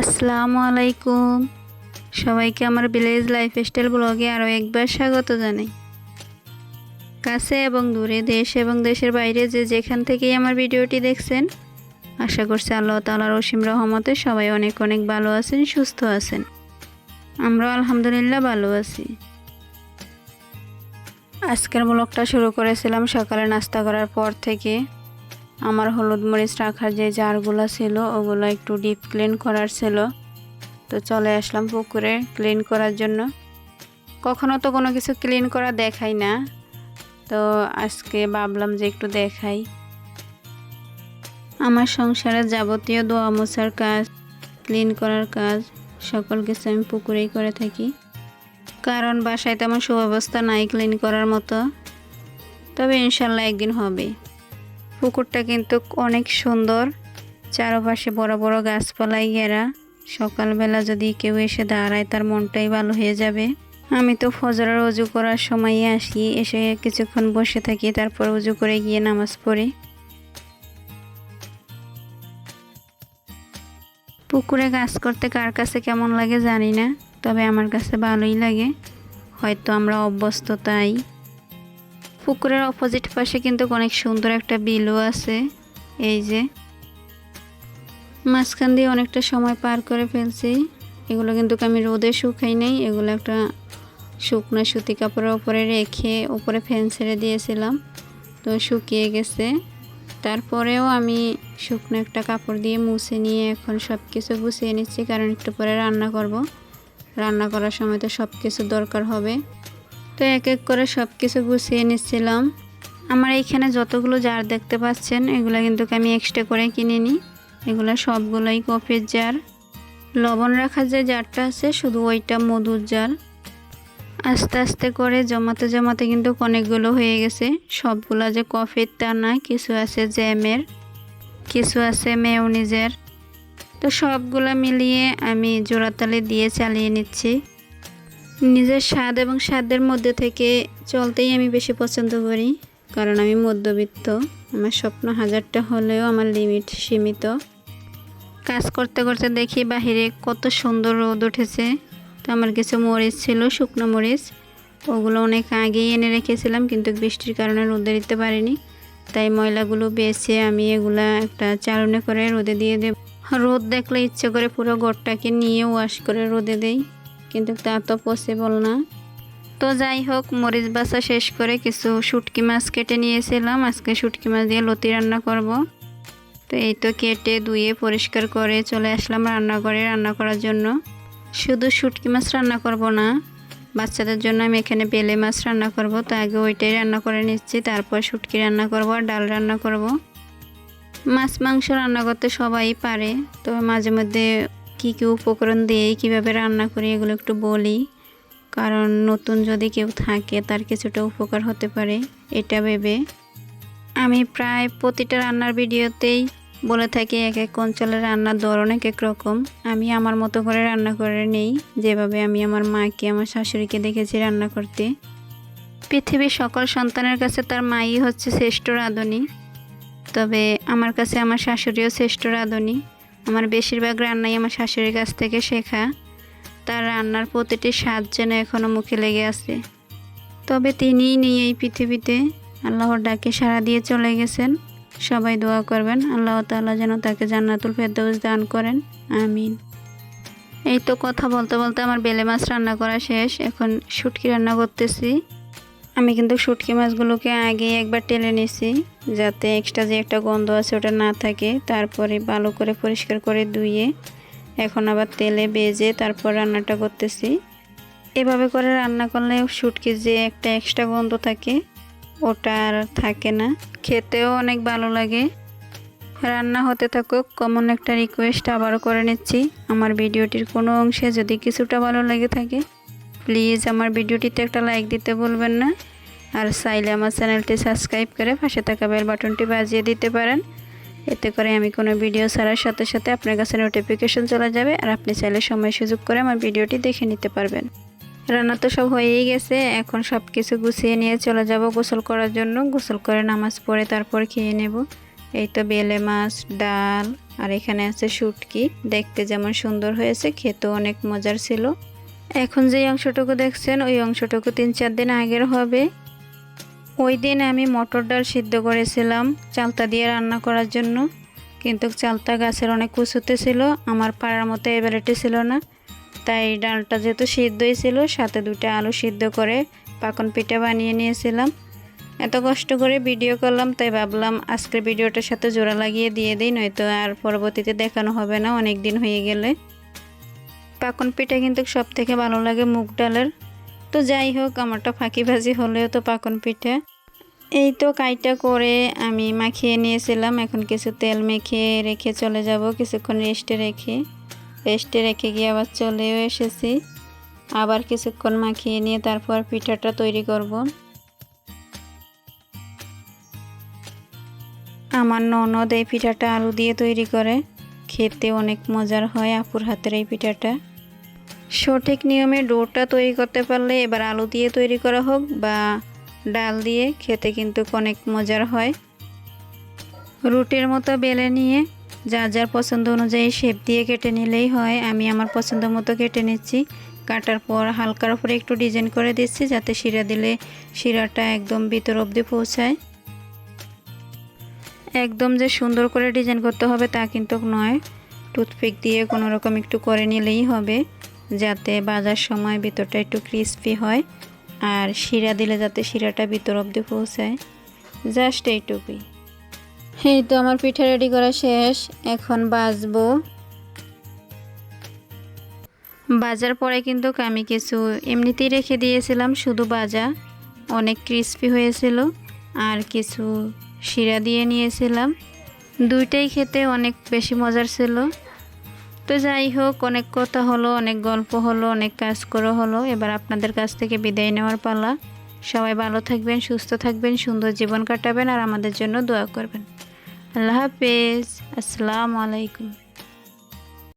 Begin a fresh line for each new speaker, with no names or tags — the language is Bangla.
আসসালামু আলাইকুম। সবাইকে আমার ভিলেজ লাইফস্টাইল ব্লগে আরও একবার স্বাগত জানাই। কাছে এবং দূরে দেশ এবং দেশের বাইরে যে যেখান থেকেই আমার ভিডিওটি দেখছেন, আশা করছি আল্লাহ তালার অসীম রহমতে সবাই অনেক অনেক ভালো আছেন, সুস্থ আছেন। আমরাও আলহামদুলিল্লাহ ভালো আছি। আজকের ব্লগটা শুরু করেছিলাম সকালে নাস্তা করার পর থেকে। আমার হলুদ মরিচ রাখার যে জারগুলো ছিল, ওগুলো একটু ডিপ ক্লিন করার ছিল। তো চলে আসলাম পুকুরে ক্লিন করার জন্য। কখনো তো কোনো কিছু ক্লিন করা দেখাই না। তো আজকে ভাবলাম যে একটু দেখাই। আমার সংসারের যাবতীয় দোয়া মোছার কাজ ক্লিন করার কাজ, সকল কিছু আমি পুকুরেই করে থাকি। কারণ বাসায় তেমন সুব্যবস্থা নাই ক্লিন করার মতো। তবে ইনশাল্লাহ একদিন হবে। পুকুরটা কিন্তু অনেক সুন্দর। চারপাশে বড় বড় গাছপালাই ঘেরা সকালবেলা যদি কেউ এসে দাঁড়ায়, তার মনটাই ভালো হয়ে যাবে। আমি তো ফজরের অজু করার সময়ই আসি, এসে কিছুক্ষণ বসে থাকি, তারপর অজু করে গিয়ে নামাজ পড়ি। পুকুরে কাজ করতে কার কাছে কেমন লাগে জানি না, তবে আমার কাছে ভালোই লাগে। হয়তো আমরা অভ্যস্ত তাই। পুকুরের অপোজিট পাশে কিন্তু অনেক সুন্দর একটা বিলও আছে। এই যে। মাঝখান দিয়ে অনেকটা সময় পার করে ফেলছি। এগুলো কিন্তু আমি রোদে শুকাই নাই। এগুলো একটা শুকনো সুতি কাপড়ের উপরে রেখে উপরে ফ্যান ছেড়ে দিয়েছিলাম। তো শুকিয়ে গেছে। তারপরেও আমি শুকনো একটা কাপড় দিয়ে মুছে নিয়ে এখন সব কিছু গুছিয়ে নিচ্ছি। কারণ একটু পরে রান্না করব। রান্না করার সময় তো সব কিছু দরকার হবে। তো এক এক করে সব কিছু গুছিয়ে নিচ্ছিলাম। আমার এইখানে যতগুলো জার দেখতে পাচ্ছেন, এগুলো কিন্তু আমি এক্সট্রা করে কিনে নিই এগুলো সবগুলোই কফির জার লবণ রাখার যে জারটা আছে, শুধু ওইটা মধুর জার আস্তে আস্তে করে জমাতে জমাতে কিন্তু অনেকগুলো হয়ে গেছে। সবগুলো যে কফির তা না, কিছু আছে জ্যামের কিছু আছে মেয়নিজের তো সবগুলো মিলিয়ে আমি জোড়াতালি দিয়ে চালিয়ে নিচ্ছি। নিজের স্বাদ এবং স্বাদের মধ্যে থেকে চলতেই আমি বেশি পছন্দ করি। কারণ আমি মধ্যবিত্ত। আমার স্বপ্ন হাজারটা হলেও আমার লিমিট সীমিত। কাজ করতে করতে দেখি বাহিরে কত সুন্দর রোদ উঠেছে। তো আমার কিছু মরিচ ছিল, শুকনো মরিচ। ওগুলো অনেক আগেই এনে রেখেছিলাম, কিন্তু বৃষ্টির কারণে রোদে দিতে পারিনি। তাই ময়লাগুলো বেছে আমি এগুলা একটা চালনে করে রোদে দিয়ে দেব। রোদ দেখলে ইচ্ছে করে পুরো গোটটাকে নিয়ে ওয়াশ করে রোদে দেই। কিন্তু তা তো পসিবল না। তো যাই হোক, মরিচ বাসা শেষ করে কিছু শুটকি মাছ কেটে নিয়েছিলাম। আজকে শুটকি মাছ দিয়ে লতি রান্না করব। তো এই তো কেটে ধুয়ে পরিষ্কার করে চলে আসলাম রান্না করে রান্না করার জন্য। শুধু শুটকি মাছ রান্না করব না, বাচ্চাদের জন্য আমি এখানে বেলে মাছ রান্না করব। তো আগে ওইটাই রান্না করে নিচ্ছি, তারপর শুটকি রান্না করব আর ডাল রান্না করব। মাছ মাংস রান্না করতে সবাই পারে, তো মাঝে মধ্যে কী কী উপকরণ দিয়েই কীভাবে রান্না করি এগুলো একটু বলি। কারণ নতুন যদি কেউ থাকে তার কিছুটা উপকার হতে পারে, এটা ভেবে। আমি প্রায় প্রতিটা রান্নার ভিডিওতেই বলে থাকি, এক এক অঞ্চলের রান্নার ধরন এক এক রকম। আমি আমার মতো করে রান্না করে নেই, যেভাবে আমি আমার মাকে, আমার শাশুড়িকে দেখেছি রান্না করতে। পৃথিবীর সকল সন্তানের কাছে তার মাই হচ্ছে শ্রেষ্ঠ রাঁধুনি। তবে আমার কাছে আমার শাশুড়িও শ্রেষ্ঠ রাঁধুনি। আমার বেশিরভাগ রান্নাই আমার শাশুড়ির কাছ থেকে শেখা। তার রান্নার প্রতিটি স্বাদ যেন এখনও মুখে লেগে আছে। তবে তিনিই নেই এই পৃথিবীতে। আল্লাহর ডাকে সাড়া দিয়ে চলে গেছেন। সবাই দোয়া করবেন, আল্লাহ তাআলা যেন তাকে জান্নাতুল ফেরদৌস দান করেন। আমিন। এই তো কথা বলতে বলতে আমার বেলে মাছ রান্না করা শেষ। এখন শুটকি রান্না করতেছি। আমি কিন্তু শুটকি মাছগুলোকে আগে একবার টেলে নিছি, যাতে এক্সট্রা যে একটা গন্ধ আছে ওটা না থাকে। তারপরে ভালো করে পরিষ্কার করে ধুয়ে এখন আবার তেলে বেজে তারপর রান্নাটা করতেছি। এভাবে করে রান্না করলে শুটকি যে একটা এক্সট্রা গন্ধ থাকে, ওটা আর থাকে না। খেতেও অনেক ভালো লাগে। রান্না হতে থাকুক কমন একটা রিকোয়েস্ট আবারও করে নিচ্ছি। আমার ভিডিওটির কোনো অংশে যদি কিছুটা ভালো লেগে থাকে প্লিজ আমার ভিডিওটিতে একটা লাইক দিতে বলবেন না। আর চাইলে আমার চ্যানেলটি সাবস্ক্রাইব করে পাশে থাকা বেল বাটনটি বাজিয়ে দিতে পারেন। এতে করে আমি কোনো ভিডিও ছাড়ার সাথে সাথে আপনার কাছে নোটিফিকেশন চলে যাবে আর আপনি চাইলে সময় সুযোগ করে আমার ভিডিওটি দেখে নিতে পারবেন। রান্না তো সব হয়েই গেছে, এখন সব কিছু গুছিয়ে নিয়ে চলে যাব গোসল করার জন্য। গোসল করে নামাজ পড়ে তারপর খেয়ে নেব। এই তো বেলে মাছ, ডাল, আর এখানে আছে শুটকি। দেখতে যেমন সুন্দর হয়েছে, খেতেও অনেক মজার ছিল। এখন যে অংশটুকু দেখছেন, ওই অংশটুকু তিন চার দিন আগের হবে। ওই দিন আমি মটর ডাল সিদ্ধ করেছিলাম চালতা দিয়ে রান্না করার জন্য। কিন্তু চালতা গাছের অনেক কুচুতে ছিল, আমার পাড়ার মতো এবিলিটি ছিল না। তাই ডালটা যেহেতু সিদ্ধই ছিল, সাথে দুটো আলু সিদ্ধ করে পাকন পিঠা বানিয়ে নিয়েছিলাম। এত কষ্ট করে ভিডিও করলাম, তাই ভাবলাম আজকের ভিডিওটার সাথে জোড়া লাগিয়ে দিয়ে দিই, নয়তো আর পরবর্তীতে দেখানো হবে না অনেক দিন হয়ে গেলে। পাকন পিঠা কিন্তু সব থেকে ভালো লাগে মুগ ডালের। তো যাই হোক, আমারটা ফাঁকি ভাজি হলেও তো পাকন পিঠা। এই তো কাইটা করে আমি মাখিয়ে নিয়েছিলাম, এখন কিছু তেল মেখে রেখে চলে যাব, কিছুক্ষণ রেস্টে রেখে। রেস্টে রেখে গিয়ে আবার চলেও এসেছি। আবার কিছুক্ষণ মাখিয়ে নিয়ে তারপর পিঠাটা তৈরি করব। আমার ননদ এই পিঠাটা আলু দিয়ে তৈরি করে। খেতে অনেক মজার হয় আপুর হাতের এই পিঠাটা। সঠিক নিয়মে ডোটা তৈরি করতে পারলে এবার আলু দিয়ে তৈরি করা হোক বা ডাল দিয়ে খেতে কিন্তু অনেক মজার হয়। রুটির মতো বেলে নিয়ে যা যার পছন্দ অনুযায়ী শেপ দিয়ে কেটে নিলেই হয়। আমি আমার পছন্দ মতো কেটে নিচ্ছি। কাটার পর হালকার উপরে একটু ডিজাইন করে দিচ্ছি যাতে শিরা দিলে শিরাটা একদম ভিতর অবধি পৌঁছায়। একদম যে সুন্দর করে ডিজাইন করতে হবে তা কিন্তু নয়। টুথপিক দিয়ে কোনো রকম একটু করে নিলেই হবে, যাতে বাজার সময় ভিতরটা একটু ক্রিস্পি হয় আর শিরা দিলে যাতে শিরাটা ভিতর অব্দি পৌঁছায়। জাস্ট এইটুকুই। এই তো আমার পিঠা রেডি করা শেষ, এখন বাজবো। বাজার পরে কিন্তু আমি কিছু এমনিতেই রেখে দিয়েছিলাম, শুধু বাজা। অনেক ক্রিস্পি হয়েছিল আর কিছু শিরা দিয়ে নিয়েছিলাম। দুইটাই খেতে অনেক বেশি মজার ছিল। তো যাই হোক, অনেক কথা হলো, অনেক গল্প হলো, অনেক কাজ করে হলো। এবার আপনাদের কাছ থেকে বিদায় নেওয়ার পালা। সবাই ভালো থাকবেন, সুস্থ থাকবেন, সুন্দর জীবন কাটাবেন আর আমাদের জন্য দোয়া করবেন। আল্লাহ হাফেজ। আসসালামু আলাইকুম।